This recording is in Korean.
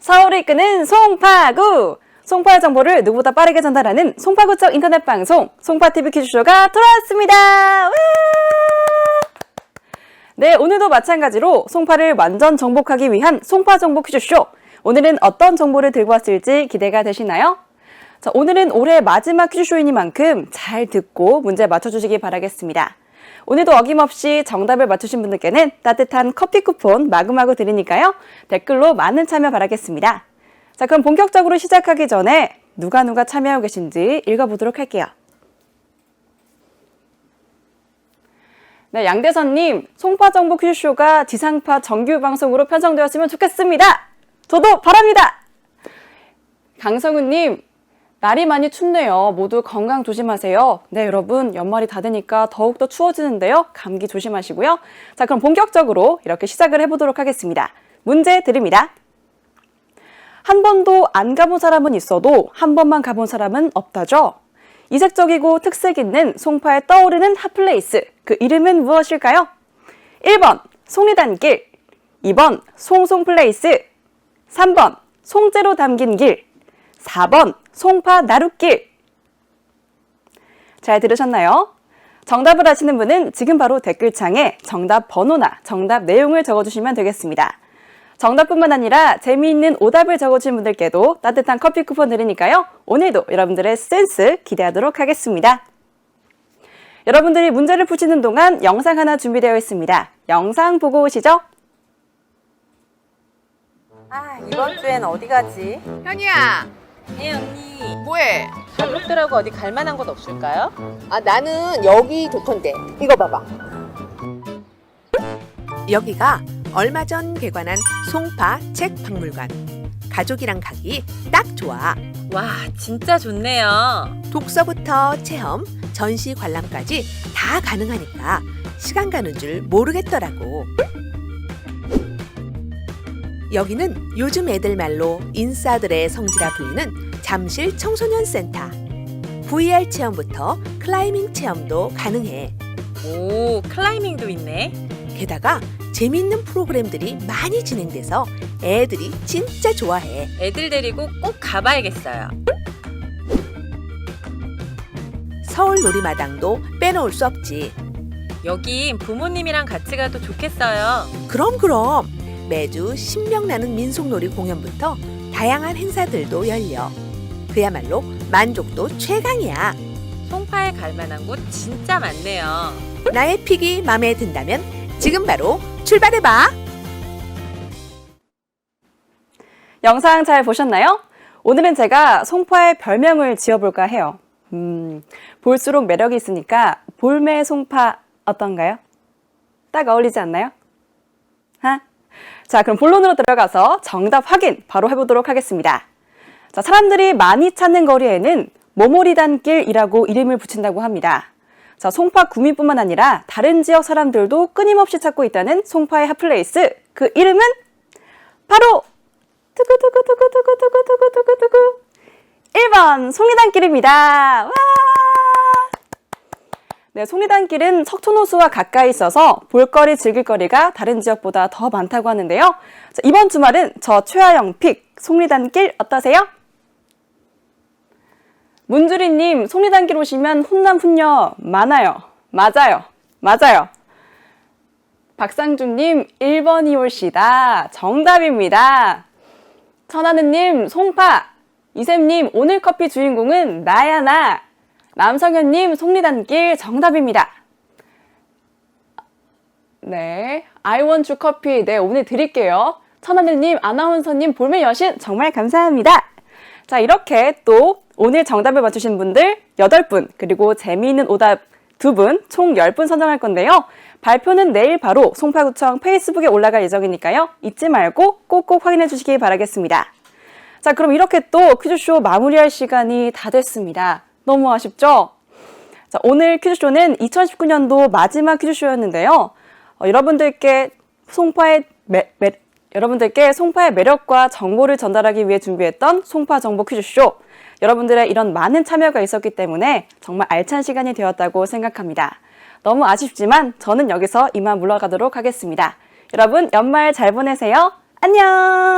서울을 이끄는 송파구! 송파의 정보를 누구보다 빠르게 전달하는 송파구청 인터넷 방송 송파TV 퀴즈쇼가 돌아왔습니다. 와! 네, 오늘도 마찬가지로 송파를 완전 정복하기 위한 송파 정보 퀴즈쇼. 오늘은 어떤 정보를 들고 왔을지 기대가 되시나요? 자, 오늘은 올해 마지막 퀴즈쇼이니만큼 잘 듣고 문제 맞춰주시기 바라겠습니다. 오늘도 어김없이 정답을 맞추신 분들께는 따뜻한 커피 쿠폰 마구마구 드리니까요. 댓글로 많은 참여 바라겠습니다. 자, 그럼 본격적으로 시작하기 전에 누가 누가 참여하고 계신지 읽어보도록 할게요. 네, 양대선님, 송파정보 퀴즈쇼가 지상파 정규 방송으로 편성되었으면 좋겠습니다. 저도 바랍니다. 강성우님, 날이 많이 춥네요. 모두 건강 조심하세요. 네, 여러분, 연말이 다 되니까 더욱더 추워지는데요. 감기 조심하시고요. 자, 그럼 본격적으로 이렇게 시작을 해보도록 하겠습니다. 문제 드립니다. 한 번도 안 가본 사람은 있어도 한 번만 가본 사람은 없다죠? 이색적이고 특색 있는 송파에 떠오르는 핫플레이스. 그 이름은 무엇일까요? 1번, 송리단길. 2번, 송송플레이스. 3번, 송재로 담긴 길. 4번, 송파 나룻길. 잘 들으셨나요? 정답을 아시는 분은 지금 바로 댓글창에 정답 번호나 정답 내용을 적어주시면 되겠습니다. 정답뿐만 아니라 재미있는 오답을 적어주신 분들께도 따뜻한 커피 쿠폰 드리니까요. 오늘도 여러분들의 센스 기대하도록 하겠습니다. 여러분들이 문제를 푸시는 동안 영상 하나 준비되어 있습니다. 영상 보고 오시죠. 아 이번 주엔 어디 가지? 현이야, 네 언니 뭐해? 가족들하고 어디 갈 만한 곳 없을까요? 아 나는 여기 좋던데 이거 봐봐 여기가 얼마 전 개관한 송파 책 박물관. 가족이랑 가기 딱 좋아. 와 진짜 좋네요 독서부터 체험, 전시 관람까지 다 가능하니까 시간 가는 줄 모르겠더라고. 여기는 요즘 애들 말로 인싸들의 성지라 불리는 잠실 청소년 센터. VR 체험부터 클라이밍 체험도 가능해. 오 클라이밍도 있네 게다가 재미있는 프로그램들이 많이 진행돼서 애들이 진짜 좋아해. 애들 데리고 꼭 가봐야겠어요 서울 놀이마당도 빼놓을 수 없지. 여긴 부모님이랑 같이 가도 좋겠어요 그럼 그럼 매주 신명나는 민속놀이 공연부터 다양한 행사들도 열려. 그야말로 만족도 최강이야. 송파에 갈 만한 곳 진짜 많네요 나의 픽이 마음에 든다면 지금 바로 출발해봐. 영상 잘 보셨나요? 오늘은 제가 송파의 별명을 지어볼까 해요. 음, 볼수록 매력이 있으니까 볼매 송파 어떤가요? 딱 어울리지 않나요? 하? 자, 그럼 본론으로 들어가서 정답 확인 바로 해보도록 하겠습니다. 자, 사람들이 많이 찾는 거리에는 모모리단길이라고 이름을 붙인다고 합니다. 자, 송파 구민뿐만 아니라 다른 지역 사람들도 끊임없이 찾고 있다는 송파의 핫플레이스. 그 이름은 바로 두구두구두구두구두구두구두구 1번 송리단길입니다. 와! 네, 송리단길은 석촌호수와 가까이 있어서 볼거리, 즐길거리가 다른 지역보다 더 많다고 하는데요. 자, 이번 주말은 저 최하영 픽 송리단길 어떠세요? 문주리님, 송리단길 오시면 훈남 훈녀 많아요. 맞아요. 맞아요. 박상준님, 1번이 올시다. 정답입니다. 천하느님, 송파. 이샘님, 오늘 커피 주인공은 나야, 나. 남성현님, 송리단길 정답입니다. 네. 아이원주 커피. 네, 오늘 드릴게요. 천하느님, 아나운서님, 볼메 여신, 정말 감사합니다. 자, 이렇게 또 오늘 정답을 맞추신 분들 8분, 그리고 재미있는 오답 2분, 총 10분 선정할 건데요. 발표는 내일 바로 송파구청 페이스북에 올라갈 예정이니까요. 잊지 말고 꼭꼭 확인해 주시기 바라겠습니다. 자, 그럼 이렇게 또 퀴즈쇼 마무리할 시간이 다 됐습니다. 너무 아쉽죠? 자, 오늘 퀴즈쇼는 2019년도 마지막 퀴즈쇼였는데요. 어, 여러분들께 송파의 매, 매- 여러분들께 송파의 매력과 정보를 전달하기 위해 준비했던 송파 정보 퀴즈쇼. 여러분들의 이런 많은 참여가 있었기 때문에 정말 알찬 시간이 되었다고 생각합니다. 너무 아쉽지만 저는 여기서 이만 물러가도록 하겠습니다. 여러분 연말 잘 보내세요. 안녕!